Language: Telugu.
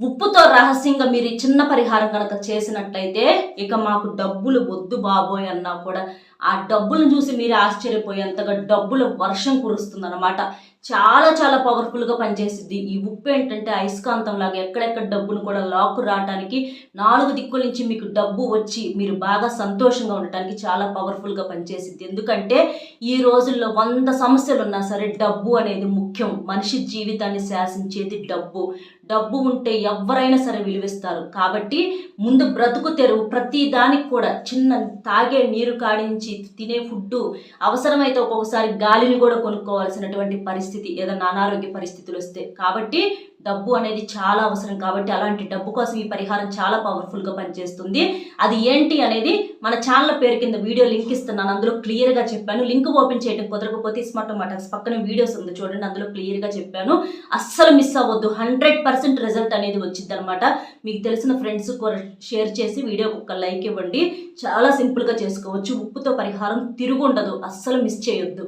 ఉప్పుతో రహస్యంగా మీరు ఈ చిన్న పరిహారం కనుక చేసినట్లయితే ఇక మాకు డబ్బులు వద్దు బాబోయ్ అన్నా కూడా. ఆ డబ్బులను చూసి మీరు ఆశ్చర్యపోయేంతగా డబ్బుల వర్షం కురుస్తుందన్నమాట. చాలా చాలా పవర్ఫుల్గా పనిచేసిద్ది. ఈ ఉప్పు ఏంటంటే అయస్కాంతం లాగా ఎక్కడెక్కడ డబ్బును కూడా లాక్కు రావడానికి నాలుగు దిక్కుల నుంచి మీకు డబ్బు వచ్చి మీరు బాగా సంతోషంగా ఉండటానికి చాలా పవర్ఫుల్గా పనిచేసింది ఎందుకంటే ఈ రోజుల్లో వంద సమస్యలు ఉన్నా సరే డబ్బు అనేది ముఖ్యం. మనిషి జీవితాన్ని శాసించేది డబ్బు. డబ్బు ఉంటే ఎవరైనా సరే విలువిస్తారు. కాబట్టి ముందు బ్రతుకు తెరువు. ప్రతి దానికి కూడా చిన్న తాగే నీరు కాడించి తినే ఫుడ్డు అవసరమైతే ఒక్కొక్కసారి గాలిని కూడా కొనుక్కోవాల్సినటువంటి పరిస్థితి ఏదైనా అనారోగ్య పరిస్థితులు వస్తే. కాబట్టి డబ్బు అనేది చాలా అవసరం. కాబట్టి అలాంటి డబ్బు కోసం ఈ పరిహారం చాలా పవర్ఫుల్గా పనిచేస్తుంది. అది ఏంటి అనేది మన ఛానల్ పేరు కింద వీడియో లింక్ ఇస్తున్నాను. అందులో క్లియర్గా చెప్పాను. లింక్ ఓపెన్ చేయడం కుదరకపోతే స్మార్ట్ మాటక్స్ పక్కన వీడియోస్ ఉంది చూడండి. అందులో క్లియర్గా చెప్పాను. అస్సలు మిస్ అవ్వద్దు. హండ్రెడ్ పర్సెంట్ రిజల్ట్ అనేది వచ్చింది అనమాట మీకు తెలిసిన ఫ్రెండ్స్ కూడా షేర్ చేసి వీడియోకి ఒక లైక్ ఇవ్వండి. చాలా సింపుల్గా చేసుకోవచ్చు. ఉప్పుతో పరిహారం తిరుగు ఉండదు. అస్సలు మిస్ చేయొద్దు.